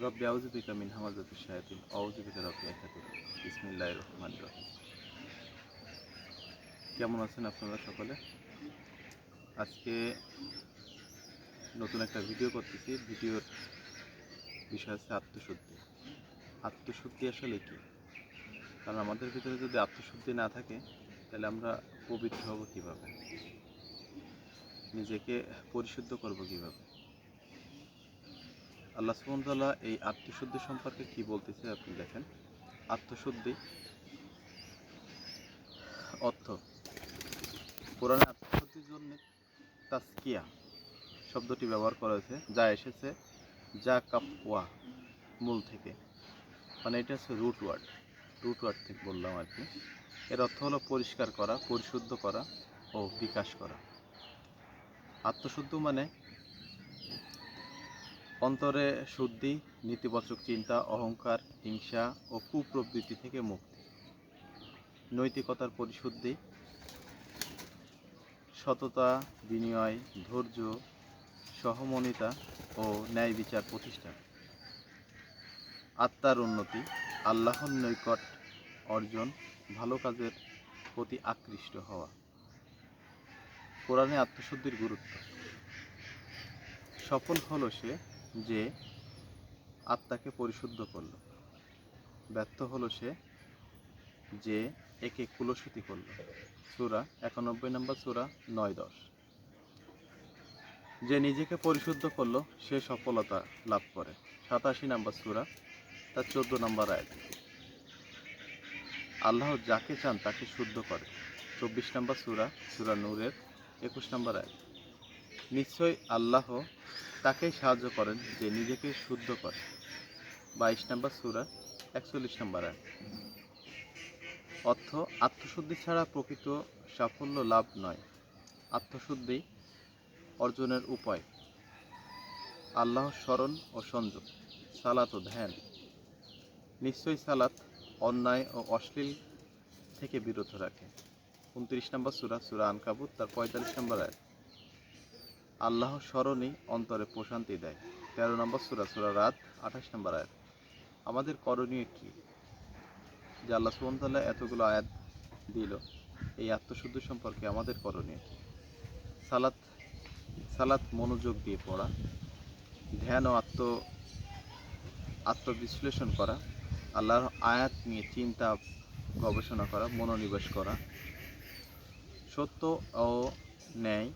রব্বি আউজুবিকা মিন হামাজাতি শায়াতিন। আউজুবিকা রব্বি আকাতুর বিসমিল্লাহির রহমানির রহিম। কেমন আছেন আপনারা সকলে? আজকে নতুন একটা ভিডিও করতেছি। ভিডিওর বিষয় হচ্ছে আত্মশুদ্ধি। আত্মশুদ্ধি আসলে কি? কারণ আমাদের ভিতরে যদি আত্মশুদ্ধি না থাকে, তাহলে আমরা পবিত্র হব কীভাবে? নিজেকে পরিশুদ্ধ করব কীভাবে? আল্লাহ সুমতাল্লাহ এই আত্মশুদ্ধি সম্পর্কে কি বলতেছে আপনি দেখেন। আত্মশুদ্ধি অর্থ। কোরআনে আত্মশুদ্ধির জন্য তাস্কিয়া শব্দটি ব্যবহার করা হয়েছে, যা এসেছে যা কাপওয়া মূল থেকে। মানে এটা হচ্ছে রুট ওয়ার্ড রুট ওয়ার্ড থেকে বললাম আর কি। এর অর্থ হলো পরিষ্কার করা, পরিশুদ্ধ করা ও বিকাশ করা। আত্মশুদ্ধ মানে অন্তরে শুদ্ধি, নেতিবাচক চিন্তা, অহংকার, হিংসা ও কুপ্রবৃত্তি থেকে মুক্তি। নৈতিকতার পরিশুদ্ধি, সততা বিনিময় ধৈর্য সহমনিতা ও ন্যায় বিচার প্রতিষ্ঠা। আত্মার উন্নতি, আল্লাহর নৈকট অর্জন, ভালো কাজের প্রতি আকৃষ্ট হওয়া। কোরআনে আত্মশুদ্ধির গুরুত্ব। সফল হলো সে যে আত্মাকে পরিশুদ্ধ করল। ব্যর্থ হলো সে যে একে কুলসিতি করল। সুরা একানব্বই নম্বর সুরা নয় দশ। যে নিজেকে পরিশুদ্ধ করল, সে সফলতা লাভ করে। সাতাশি নম্বর সুরা, তার চোদ্দ নম্বর আয়াত। আল্লাহ যাকে চান তাকে শুদ্ধ করে। চব্বিশ নম্বর সুরা সুরা নূরের একুশ নম্বর আয়াত। নিশ্চয়ই আল্লাহ তাকেই সাহায্য করেন যে নিজেকে শুদ্ধ করে। বাইশ নম্বর সুরা, একচল্লিশ নম্বর আয়াত। অর্থ, আত্মশুদ্ধি ছাড়া প্রকৃত সাফল্য লাভ নয়। আত্মশুদ্ধি অর্জনের উপায়। আল্লাহর স্মরণ ও সংযোগ, সালাত ও ধ্যান। নিশ্চয়ই সালাত অন্যায় ও অশ্লীল থেকে বিরত রাখে। উনত্রিশ নম্বর সুরা সুরা আনকাবুত, তার পঁয়তাল্লিশ নম্বর আয় আল্লাহ স্মরণই অন্তরে প্রশান্তি দেয়। তেরো নম্বর সুরা সুরা রাত, আঠাশ নম্বর আয়াত। আমাদের করণীয় কি? যে আল্লাহ সুবনতাল্লাহ এতগুলো আয়াত দিল, এই আত্মশুদ্ধি সম্পর্কে আমাদের করণীয় কি? সালাত সালাত মনোযোগ দিয়ে পড়া, ধ্যান ও আত্ম, আত্মবিশ্লেষণ করা, আল্লাহর আয়াত নিয়ে চিন্তা, গবেষণা করা, মনোনিবেশ করা, সত্য ও ন্যায়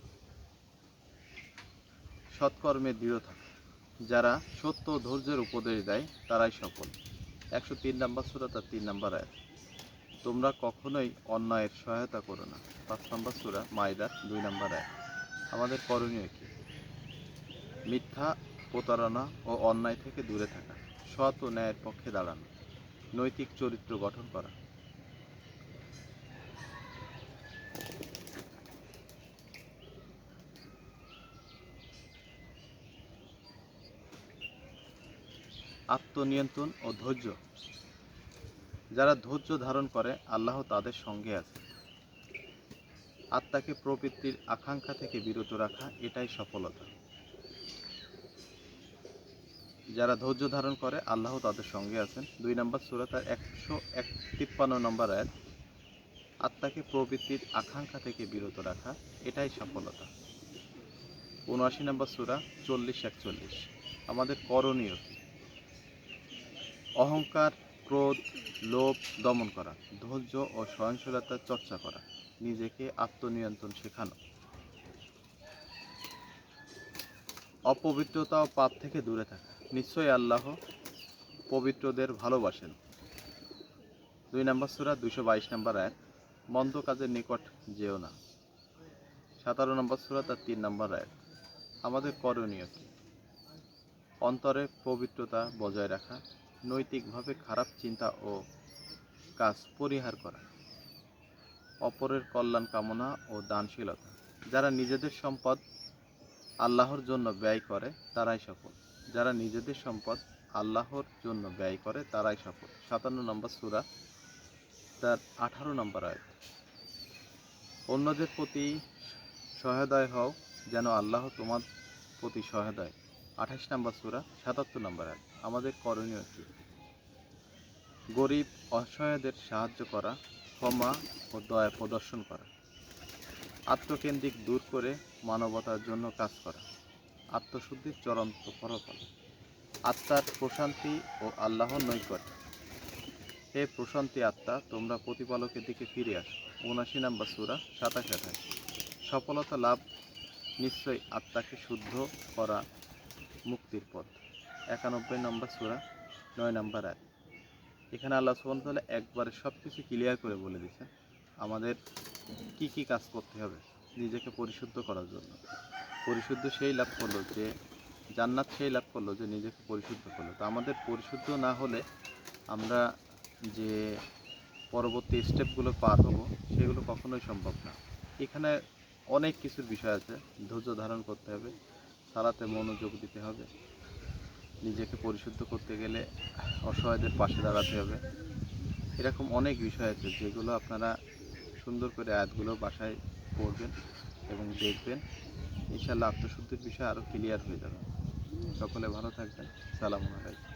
সৎকর্মে দৃঢ় থাকা। যারা সত্য ধৈর্যের উপদেশ দেয়, তারাই সফল। একশো তিন নম্বর সুরা তার তিন নম্বর আয়াত। তোমরা কখনোই অন্যায়ের সহায়তা করো না। পাঁচ নম্বর সুরা মাইদার দুই নম্বর আয়াত। আমাদের করণীয় কি? মিথ্যা প্রতারণা ও অন্যায় থেকে দূরে থাকা, সৎ ও ন্যায়ের পক্ষে দাঁড়ানো, নৈতিক চরিত্র গঠন করা। আত্মনিয়ন্ত্রণ ও ধৈর্য। যারা ধৈর্য ধারণ করে, আল্লাহ তাদের সঙ্গে আছে। আত্মাকে প্রবৃত্তির আকাঙ্ক্ষা থেকে বিরত রাখা, এটাই সফলতা। যারা ধৈর্য ধারণ করে, আল্লাহ তাদের সঙ্গে আছেন। দুই নম্বর সুরা তার একশো এক, তিপ্পান্ন নম্বর আয়াত, আত্মাকে প্রবৃত্তির আকাঙ্ক্ষা থেকে বিরত রাখা, এটাই সফলতা। উনআশি নম্বর সুরা, চল্লিশ একচল্লিশ। আমাদের করণীয় কি? অহংকার, ক্রোধ, লোভ দমন করা, ধৈর্য ও সহনশীলতার চর্চা করা, নিজেকে আত্মনিয়ন্ত্রণ শেখানো। অপবিত্রতা ও পাপ থেকে দূরে থাকা। নিশ্চয়ই আল্লাহ পবিত্রদের ভালোবাসেন। দুই নম্বর সুরা দুশো বাইশ নম্বর এক মন্দ কাজের নিকট যেও না। সাতারো নম্বর সুরা, তার তিন নম্বর এক আমাদের করণীয় কি? অন্তরে পবিত্রতা বজায় রাখা নৈতিকভাবে খারাপ চিন্তা ও কাজ পরিহার করা। অপরের কল্যাণ কামনা ও দানশীলতা। যারা নিজেদের সম্পদ আল্লাহর জন্য ব্যয় করে, তারাই সফল। যারা নিজেদের সম্পদ আল্লাহর জন্য ব্যয় করে, তারাই সফল। সাতান্ন নম্বর সুরা, তার আঠারো নম্বর আয়াত। অন্যদের প্রতি সহায়দায় হও যেন আল্লাহ তোমার প্রতি সহায়দায় আঠাশ নম্বর সুরা, সাতাত্তর নম্বর আয়াত। আমাদের করণীয় কি গরিব অসহায়দের সাহায্য করা, ক্ষমা ও দয়া প্রদর্শন করা। আত্মকেন্দ্রিক দূর করে মানবতার জন্য কাজ করা। আত্মশুদ্ধির চরন্ত ফলাফল আত্মার প্রশান্তি ও আল্লাহর নৈকট্য। হে প্রশান্তি আত্মা, তোমরা প্রতিপালকের দিকে ফিরে আসো। উনাশি নাম্বার সুরা, সাতাশ আঠাশ। সফলতা লাভ নিশ্চয়ই আত্মাকে শুদ্ধ করা মুক্তির পথ। একানব্বই নম্বর সুরা, নয় নম্বর এক এখানে আল্লাহ সুবহান তাহলে একবারে সব কিছু ক্লিয়ার করে বলে দিয়েছেন, আমাদের কি কি কাজ করতে হবে নিজেকে পরিশুদ্ধ করার জন্য। পরিশুদ্ধ সেই লাভ করল যে, জান্নাত সেই লাভ করল যে, নিজেকে পরিশুদ্ধ করল। তো আমাদের পরিশুদ্ধ না হলে আমরা যে পরবর্তী স্টেপগুলো পার হব, সেগুলো কখনোই সম্ভব না। এখানে অনেক কিছুর বিষয় আছে, ধৈর্য ধারণ করতে হবে। সারাতে মনোযোগ দিতে হবে। নিজেকে পরিশুদ্ধ করতে গেলে অসহায়দের পাশে দাঁড়াতে হবে। এরকম অনেক বিষয় আছে যেগুলো আপনারা সুন্দর করে আয়াতগুলো বাসায় পড়বেন এবং দেখবেন। ইনশাল্লাহ আত্মশুদ্ধির বিষয় আরও ক্লিয়ার হয়ে যাবে। সকলে ভালো থাকবেন। সালাম আলাইকুম।